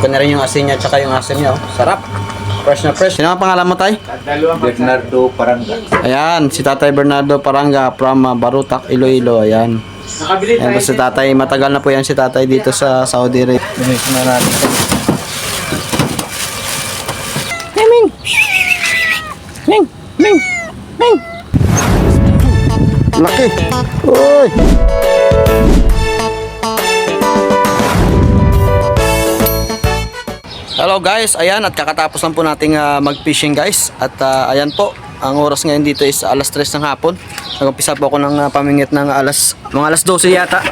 Ito na rin yung asin niya tsaka yung asin niya. oh. Sarap. Fresh na fresh. Sino ang pangalan mo, Tay? Bernardo Paranga. Ayan, si Tatay Bernardo Paranga from uh, Barutak, Iloilo. Ayan. Nakabili Ayan po si Tatay. Matagal na po yan si Tatay dito sa Saudi Arabia. Bilis na natin. Ming! Ming! Ming! Ming! Laki! Uy! Hello guys, ayan at kakatapos lang po nating ah, mag-fishing guys. At ah, ayan po, ang oras ngayon dito is alas 3 ng hapon. Nag-umpisa po ako ng ah, pamingit ng alas, mga alas 12 yata.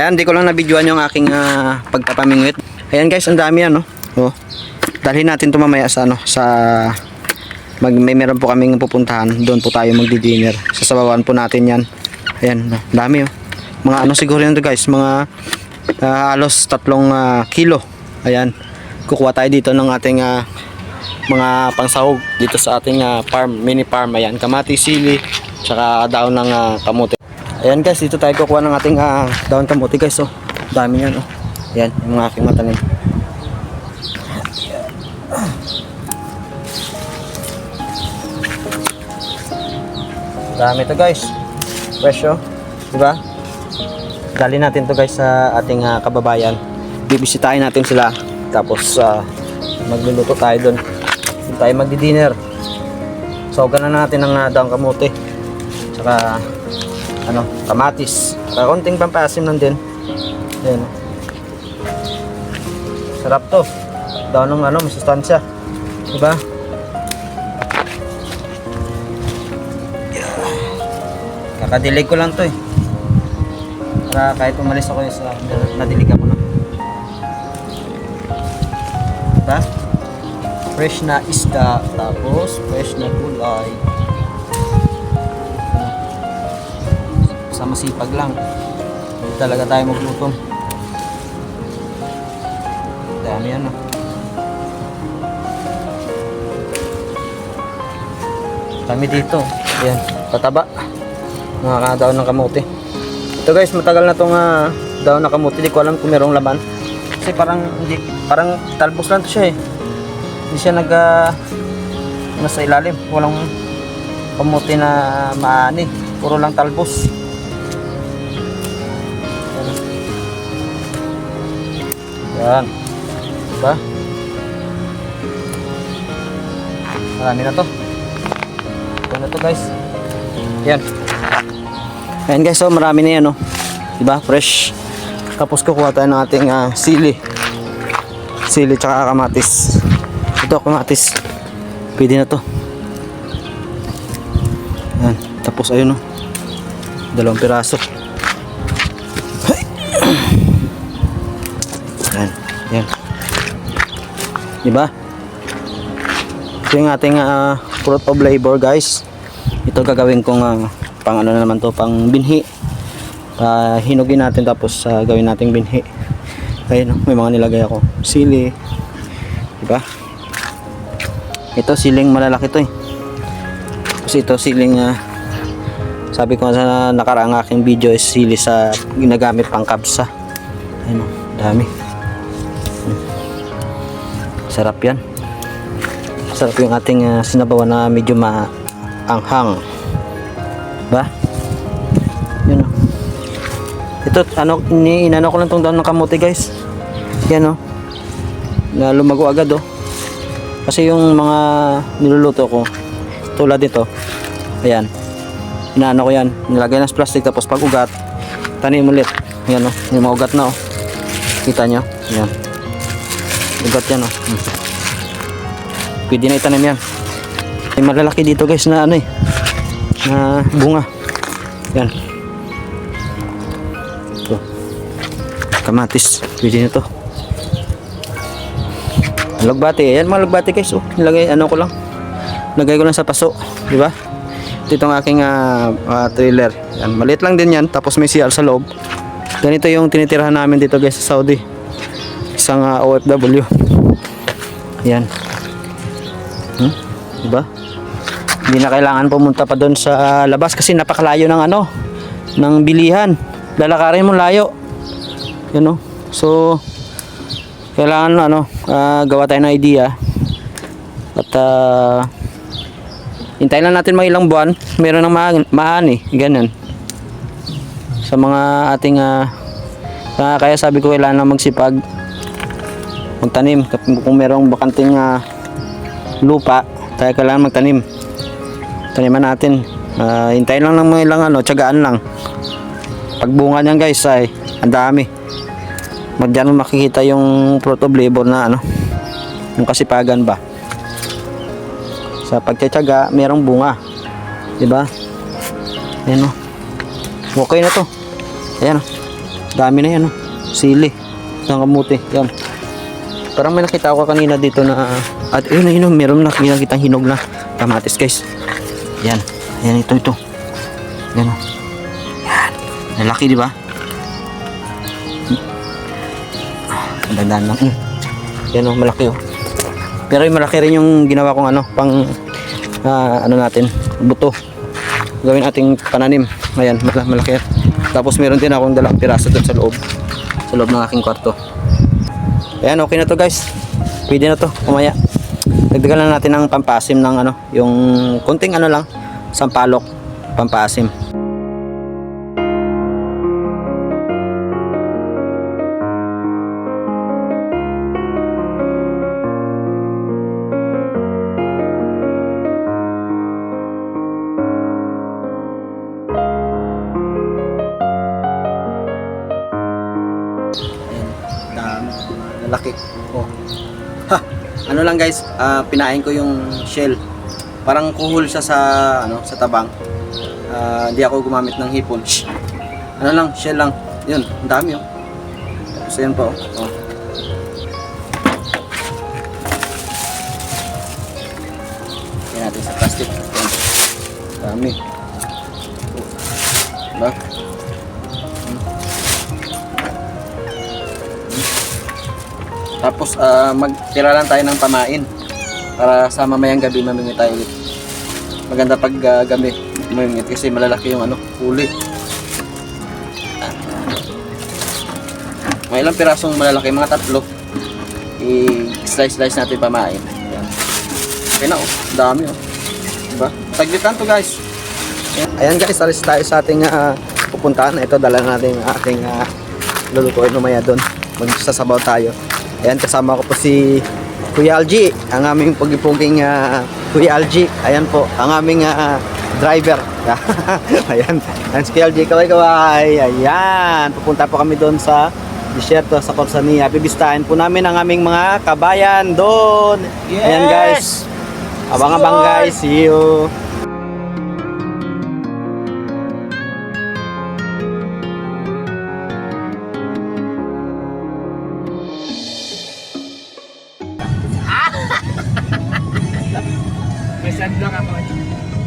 Ayan, di ko lang nabidyoan yung aking ah, pagpapamingit Ayan guys, ang dami yan no oh. Dalhin natin ito mamaya sa ano, sa mag, may meron po kaming pupuntahan. Doon po tayo magdi-dinner Sasabawan po natin yan. Ayan, no, dami oh. Mga ano siguro to guys, mga ah, halos tatlong ah, kilo. Ayan kukuha tayo dito ng ating ah, mga pangsahog dito sa ating ah, farm, mini farm. Ayan, kamati, sili, tsaka daon ng ah, kamote. Ayan guys, dito tayo kukuha ng ating ah, daon kamote guys. Oh. Dami yan. Oh. Ayan, yung mga aking matanim. Dami to guys. Fresh oh. Diba? Dali natin to guys sa ating ah, kababayan. Bibisitahin natin sila. Tapos ah, magluluto tayo doon. Doon tayo magdi-dinner. So, na natin ang uh, daang kamote. Tsaka ano, kamatis. Tsaka konting pampasim lang din. Ayan. oh. Sarap to. Daw ng ano, masustansya. Diba? Kakadilig ko lang to eh. Para kahit umalis ako sa nadilig ako na. Fresh na isda, tapos fresh na gulay. Sa masipag lang. Hindi talaga tayo magluto. Dami yan ah. Kami dito. Ayan, pataba. Mga daon ng kamote. Ito guys, matagal na tong ah, daon ng kamote. Hindi ko alam kung merong laman. Kasi parang hindi parang talbos lang to siya eh. Hindi siya nag ah, nasa ilalim. Walang kamote na maani. Puro lang talbos. Yan. Diba? Marami na to. Ito na to guys. Yan. Ayan guys, so marami na yan oh. Diba? Fresh. Tapos kukuha tayo ng ating ah, sili. Sili tsaka kamatis. Ito kamatis. Pwede na to. Yan. Tapos ayun oh. Dalawang piraso. Yan. Yan. Diba? Ito yung ating ah, fruit of labor guys. Ito gagawin kong ah, pang ano na naman to, pang binhi. Ah, hinugin natin tapos ah, gawin nating binhi. Ayun, oh, may mga nilagay ako. Sili. Diba? Ito siling malalaki to eh. Kasi ito siling ah, sabi ko sa nakaraang aking video is sili sa ginagamit pang kabsa. Ayun, oh, dami. Sarap yan. Sarap yung ating ah, sinabawan na medyo maanghang. Ba? Yun o. Ito, ano, ni, inano ko lang tong daon ng kamote guys. Yan o. Na lumago agad o. Kasi yung mga niluluto ko, tulad nito, ayan. Inaano ko yan. Nilagay ng plastic tapos pag ugat, tanim ulit. Ayan o. Yung mga ugat na o. Kita nyo? Ayan. Ugat yan o. Hmm. Pwede na itanim yan. May malalaki dito guys na ano eh. Na bunga. Yan. Ito. Kamatis. Pwede na to. Lugbati. Ayan mga lugbati guys. Oh, nilagay ano ko lang. Lagay ko lang sa paso. Di ba? Ito itong aking ah, ah, trailer. Yan. Maliit lang din yan. Tapos may CR sa loob. Ganito yung tinitirahan namin dito guys sa Saudi. Isang ah, OFW. Yan. Hmm? Diba? Hindi na kailangan pumunta pa doon sa labas kasi napakalayo ng ano, ng bilihan. Lalakarin mo layo. Yan oh. So, kailangan ano, ah, gawa tayo ng idea. At ah, hintayin lang natin mga ilang buwan. Meron ng ma- maani, ganyan. Sa mga ating ah, kaya, kaya sabi ko kailangan lang magsipag magtanim kung merong bakanting ah, lupa tayo kailangan magtanim taniman natin Ah, hintayin lang ng mga ilang ano tiyagaan lang pagbunga niyan guys ay ang dami mo makikita yung fruit of labor na ano? Yung kasipagan ba? Sa pagtsatsaga merong bunga. Di ba ayan o okay na to. Ayan o dami na yan o sili. Ng kamuti. Yan parang may nakita ako kanina dito na at yun yun yun, meron na nakita hinog na kamatis guys. Yan yan ito ito. Yan o yan lalaki di ba ang dandaan lang mm. yan o malaki o pero yung malaki rin yung ginawa kong ano pang ah, ano natin buto. Gawin ating pananim. Ayan mal- malaki. Tapos meron din akong dalawang piraso dun sa loob. Sa loob ng aking kwarto. Ayan okay na to guys. Pwede na to kumaya dagdagan lang natin ng pampasim ng ano yung konting ano lang sampalok pampasim guys, ah, pinain ko yung shell. Parang kuhol siya sa ano, sa tabang. Ah, Hindi ako gumamit ng hipon. Shh. Ano lang, shell lang. Yun, ang dami oh. Tapos yun pa oh. oh. Yan natin sa plastic. Yan. Dami. Oh. Diba? Tapos ah, magtira lang tayo ng pamain para sa mamayang gabi mamingit tayo ulit. Maganda pag ah, gabi mamingit kasi malalaki yung ano, huli. May ilang pirasong malalaki, mga tatlo. I-slice-slice natin pamain. Ayan. Okay na oh, dami oh. Diba? Taglitan to guys. Ayan, guys, alis tayo sa ating ah, pupuntahan. Ito, dala natin ang ating uh, lulutuin umaya doon. Magsasabaw tayo. Ayan, kasama ko po si Kuya Algi, ang aming pugipuging uh, Kuya Algi. Ayan po, ang aming ah, driver. Ayan, ayan si Kuya Algi, kaway-kaway. Ayan, pupunta po kami doon sa disyerto sa Corsania. Bibistahin po namin ang aming mga kabayan doon. Ayan guys. Abang-abang guys. See you.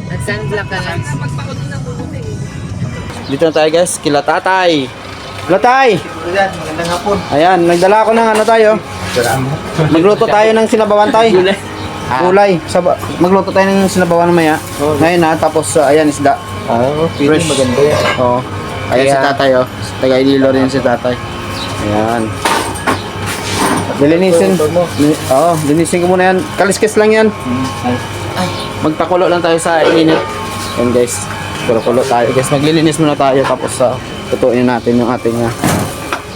Nag-sunblock ka lang. Dito na tayo guys, kila tatay. Kila tay! Magandang hapon. Ayan, nagdala ako ng ano tayo. Magluto tayo ng sinabawan tayo. Gulay. Gulay. Saba, magluto tayo ng sinabawan maya. Ngayon na, tapos uh, ayan isda. Oo, Fresh. maganda yan. Oo. Ayan si tatay oh. Taga Ililo rin si tatay. Ayan. Li- Oo, linisin ko muna yan. Kaliskis lang yan. Magpakulo lang tayo sa init. Yan guys. Kulo-kulo tayo. Guys, maglilinis muna tayo tapos sa tutuin natin yung ating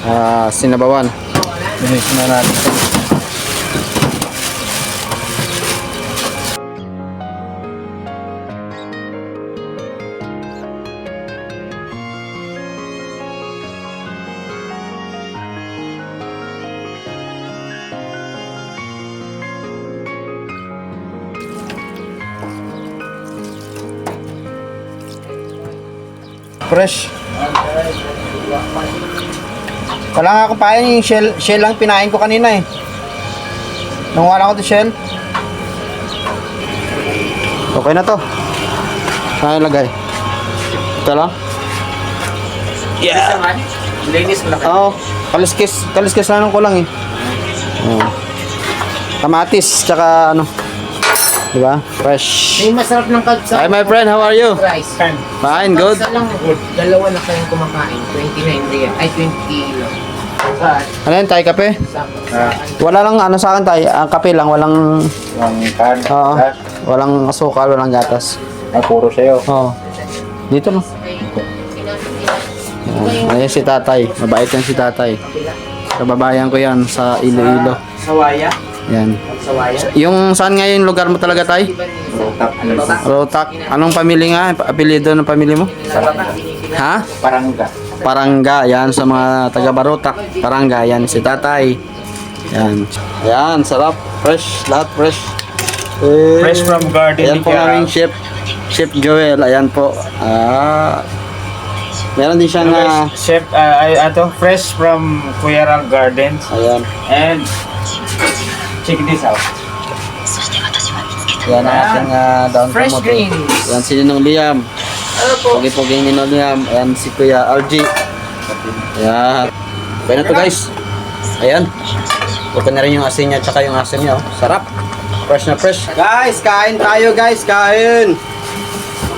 ah, sinabawan. Linisin na natin. Fresh. Wala nga ako pain yung shell, shell lang pinain ko kanina eh. Nung wala ko to shell. Okay na to. Saan ilagay? Ito lang? Yeah. Linis mo lang. Oo. Kaliskis, kaliskis lang ko lang eh. Oo. Kamatis, tsaka ano. Diba? Fresh. Yung masarap ng kalsa. Hi my friend, how are you? Rice. Fine, good. Kalsa lang, dalawa na kayong kumakain. 29 real. Ay, 20 kilo. Saan? Ano yan, tayo kape? Ah, Wala lang ano sa akin tayo, ang kape lang, walang ang kan, Oo. walang asukal, walang gatas. ay puro sa'yo. Oo. Dito no. Ayan, ayan si tatay. Mabait yan si tatay. Kababayan ko yan sa Iloilo. Sawaya? Yan. Yung saan nga yung lugar mo talaga tay? Rotak, Rotak. Anong pamilya nga? Apelido ng pamilya mo? Ha? parangga. Parangga. Yan sa mga taga Barotak. Parangga. Yan si tatay. Yan. Yan. Sarap. Fresh. Lahat fresh. Eh, Fresh from garden Ayan po aming chef. Chef Joel. Ayan po. Ah. Meron din siyang ah, Chef, uh, ato, fresh from Kuya Ral Gardens. ayan. And check this out. Yan ang ating ah, down Fresh promoter. greens. Yan si Ninong Liam. Ano po? Pogi-pogi ni Ninong Liam. Ayan si Kuya Algie. Ayan. Okay na to guys. Ayan. Buka na rin yung asin niya tsaka yung asin niya. Oh. Sarap. Fresh na fresh. Guys, kain tayo guys. Kain.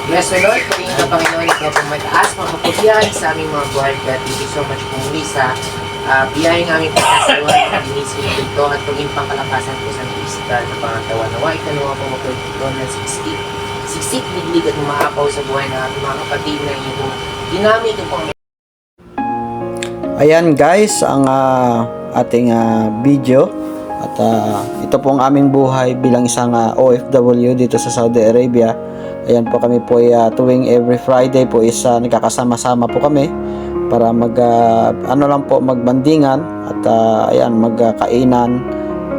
Bless the Lord, ka Panginoon, ikaw pong mataas, mapaputihan sa aming mga buhay. God, thank you so much po muli sa uh, biyayang aming pagkasaluan, pag-inisip ito at paging pangkalakasan po sa physical na pangatawan. Nawa, ikaluwa po mapagkito ng siksik, siksik, liglig at umaapaw sa buhay ng aming mga kapatid na inyong dinamit ito pong Ayan guys, ang ah, ating ah, video at ah, ito po ang aming buhay bilang isang ah, OFW dito sa Saudi Arabia. Ayan po kami po ah, tuwing every Friday po is ah, nagkakasama-sama po kami para mag ah, ano lang po magbandingan at ah, ayan magkainan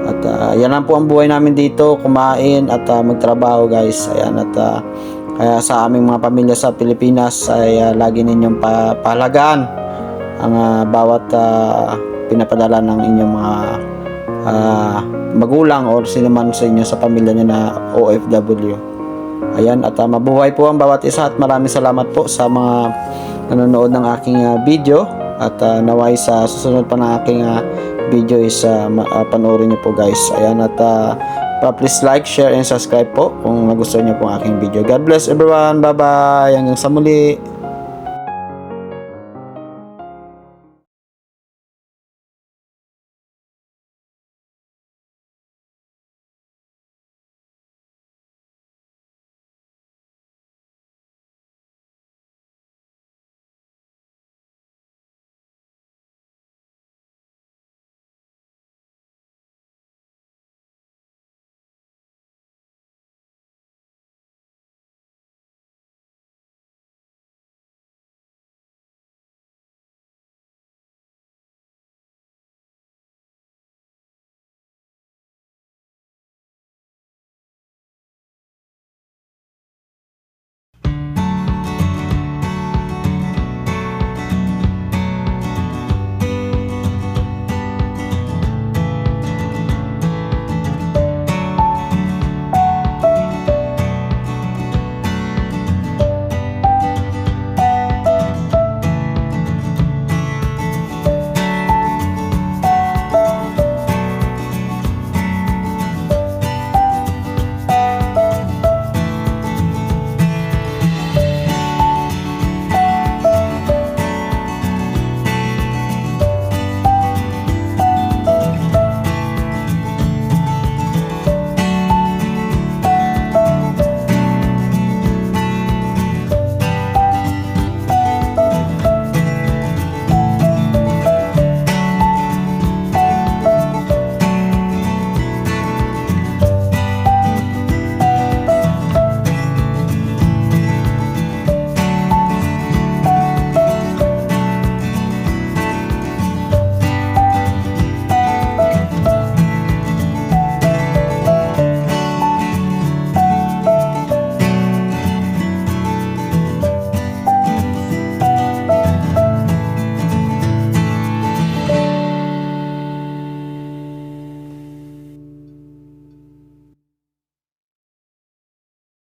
at ah, yan lang po ang buhay namin dito, kumain at ah, magtrabaho guys. Ayan at ah, kaya sa aming mga pamilya sa Pilipinas ay ah, lagi ninyong pa pahalagaan ang ah, bawat ah, pinapadala ng inyong mga ah, magulang or sino man sa inyo sa pamilya niyo na OFW. Ayan, at ah, mabuhay po ang bawat isa at maraming salamat po sa mga nanonood ng aking ah, video at ah, naway sa susunod pa ng aking ah, video is ah, panoorin niyo po guys. Ayan at pa- please like, share, and subscribe po kung nagustuhan niyo po ang aking video. God bless everyone. Bye-bye. Hanggang sa muli.